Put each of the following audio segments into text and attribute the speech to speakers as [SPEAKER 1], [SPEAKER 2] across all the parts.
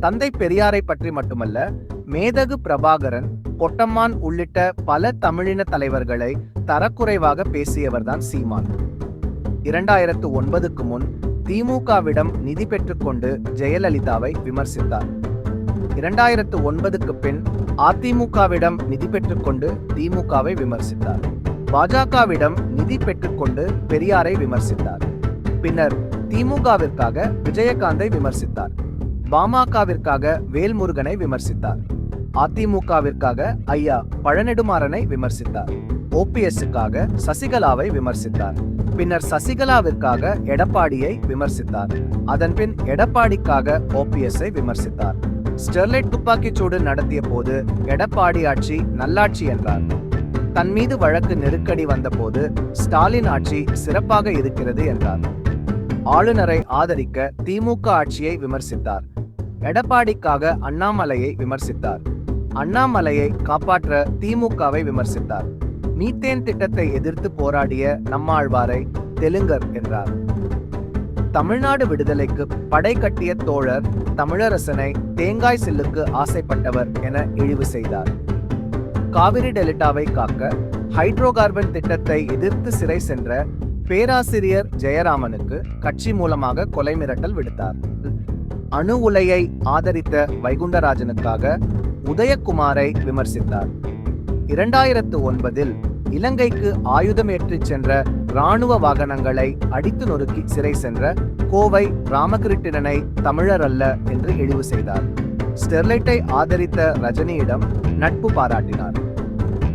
[SPEAKER 1] தந்தை பெரியாரை பற்றி மட்டுமல்ல மேதகு பிரபாகரன் பொட்டம்மான் உள்ளிட்ட பல தமிழின தலைவர்களை தரக்குறைவாக பேசியவர்தான் சீமான். இரண்டாயிரத்து ஒன்பதுக்கு முன் திமுகவிடம் நிதி பெற்றுக்கொண்டு ஜெயலலிதாவை விமர்சித்தார். இரண்டாயிரத்து ஒன்பதுக்கு பின் அதிமுகவிடம் நிதி பெற்றுக்கொண்டு திமுகவை விமர்சித்தார். பாஜகவிடம் நிதி பெற்றுக்கொண்டு பெரியாரை விமர்சித்தார். பின்னர் திமுகவிற்காக விஜயகாந்தை விமர்சித்தார். பாமகவிற்காக வேல்முருகனை விமர்சித்தார். அதிமுகவிற்காக ஐயா பழநெடுமாறனை விமர்சித்தார். ஓபிஎஸ்ஸுக்காக சசிகலாவை விமர்சித்தார். பின்னர் சசிகலாவிற்காக எடப்பாடியை விமர்சித்தார். அதன்பின் எடப்பாடிக்காக ஓபிஎஸ்ஐ விமர்சித்தார். ஸ்டெர்லைட் துப்பாக்கிச்சூடு நடத்திய போது எடப்பாடி ஆட்சி நல்லாட்சி என்றார். தன் மீது வழக்கு நெருக்கடி வந்தபோது ஸ்டாலின் ஆட்சி சிறப்பாக இருக்கிறது என்றார். ஆளுநரை ஆதரிக்க திமுக ஆட்சியை விமர்சித்தார். எடப்பாடிக்காக அண்ணாமலையை விமர்சித்தார். அண்ணாமலையை காப்பாற்ற திமுகவை விமர்சித்தார். மீத்தேன் திட்டத்தை எதிர்த்து போராடிய நம்மாழ்வாரை தெலுங்கர் என்றார். தமிழ்நாடு விடுதலைக்கு படை கட்டிய தோழர் தமிழரசனை தேங்காய் சில்லுக்கு ஆசைப்பட்டவர் என இழிவு செய்தார். காவிரி டெல்டாவை காக்க ஹைட்ரோ கார்பன் திட்டத்தை எதிர்த்து சிறை சென்ற பேராசிரியர் ஜெயராமனுக்கு கட்சி மூலமாக கொலை மிரட்டல் விடுத்தார். அணு உலையை ஆதரித்த வைகுண்டராஜனுக்காக உதயகுமாரை விமர்சித்தார். இரண்டாயிரத்து ஒன்பதில் இலங்கைக்கு ஆயுதம் ஏற்றிச் சென்ற இராணுவ வாகனங்களை அடித்து நொறுக்கி சிறை சென்ற கோவை ராமகிருட்டிணனை தமிழர் அல்ல என்று இழிவு செய்தார். ஸ்டெர்லைட்டை ஆதரித்த ரஜினியிடம் நட்பு பாராட்டினார்.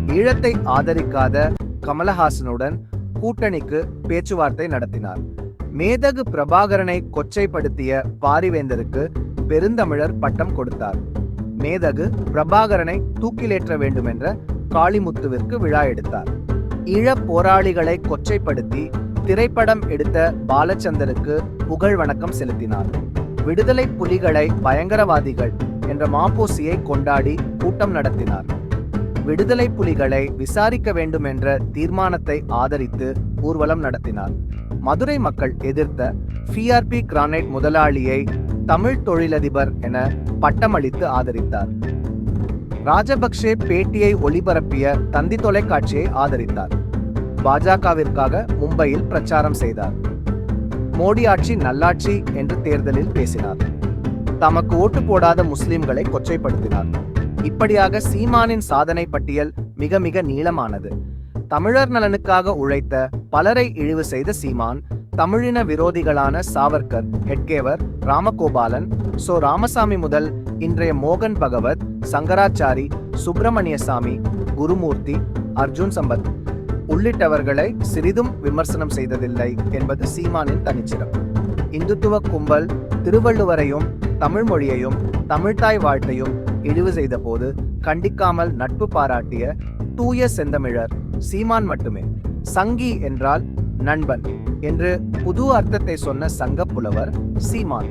[SPEAKER 1] ஈழத்தை ஆதரிக்காத கமலஹாசனுடன் கூட்டணிக்கு பேச்சுவார்த்தை நடத்தினார். மேதகு பிரபாகரனை கொச்சைப்படுத்திய பாரிவேந்தருக்கு பெருந்தமிழர் பட்டம் கொடுத்தார். மேதகு பிரபாகரனை தூக்கிலேற்ற வேண்டுமென்ற காளிமுத்துவிற்கு விழா எடுத்தார். ஈழப் போராளிகளை கொச்சைப்படுத்தி திரைப்படம் எடுத்த பாலச்சந்தருக்கு புகழ் வணக்கம் செலுத்தினார். விடுதலை புலிகளை பயங்கரவாதிகள் என்ற மாப்போசியை கொண்டாடி கூட்டம் நடத்தினார். விடுதலை புலிகளை விசாரிக்க வேண்டும் என்ற தீர்மானத்தை ஆதரித்து ஊர்வலம் நடத்தினார். மதுரை மக்கள் எதிர்த்த பிஆர்பி கிரானைட் முதலாளியை தமிழ் தொழிலதிபர் என பட்டமளித்து ஆதரித்தார். ராஜபக்சே பேட்டியை ஒளிபரப்பிய தந்தி தொலைக்காட்சியை ஆதரித்தார். பாஜகவிற்காக மும்பையில் பிரச்சாரம் செய்தார். மோடி ஆட்சி நல்லாட்சி என்று தேர்தலில் பேசினார். தமக்கு ஓட்டு போடாத முஸ்லிம்களை கொச்சைப்படுத்தினார். இப்படியாக சீமானின் சாதனை பட்டியல் மிக மிக நீளமானது. தமிழர் நலனுக்காக உழைத்த பலரை இழிவு செய்த சீமான் தமிழின விரோதிகளான சாவர்கர் ஹெட்கேவர் ராமகோபாலன் சோ ராமசாமி முதல் இன்றைய மோகன் பகவத் சங்கராச்சாரி சுப்பிரமணியசாமி குருமூர்த்தி அர்ஜுன் சம்பத் உள்ளிட்டவர்களை சிறிதும் விமர்சனம் செய்ததில்லை என்பது சீமானின் தனிச்சிடம் இந்துத்துவ கும்பல் திருவள்ளுவரையும் தமிழ் மொழியையும் தமிழ்தாய் வாழ்த்தையும் இழிவு செய்த போது கண்டிக்காமல் நட்பு பாராட்டிய தூய செந்தமிழர் சீமான் மட்டுமே. சங்கி என்றால் நண்பன் என்று புது அர்த்தத்தை சொன்ன சங்க புலவர் சீமான்.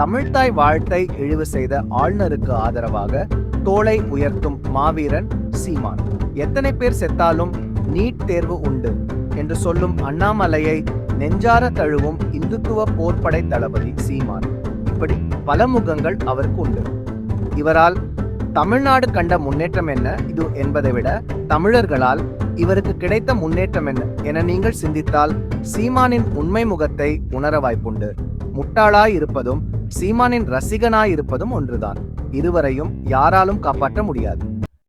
[SPEAKER 1] தமிழ்தாய் வாழ்த்தை இழிவு செய்த ஆளுநருக்கு ஆதரவாக தோளை உயர்த்தும் மாவீரன் சீமான். எத்தனை பேர் செத்தாலும் நீட் தேர்வு உண்டு என்று சொல்லும் அண்ணாமலையை நெஞ்சார தழுவும் இந்துத்துவ போர்ப்படை தளபதி சீமான். இப்படி பல முகங்கள் அவருக்கு உண்டு. இவரால் தமிழ்நாடு கண்ட முன்னேற்றம் என்ன? இது என்பதை விட தமிழர்களால் இவருக்கு கிடைத்த முன்னேற்றம் என்ன என நீங்கள் சிந்தித்தால் சீமானின் உண்மை முகத்தை உணர வாய்ப்புண்டு. முட்டாளாய் இருப்பதும் சீமானின் ரசிகனாய் இருப்பதும் ஒன்றுதான். இருவரையும் யாராலும் காப்பாற்ற முடியாது.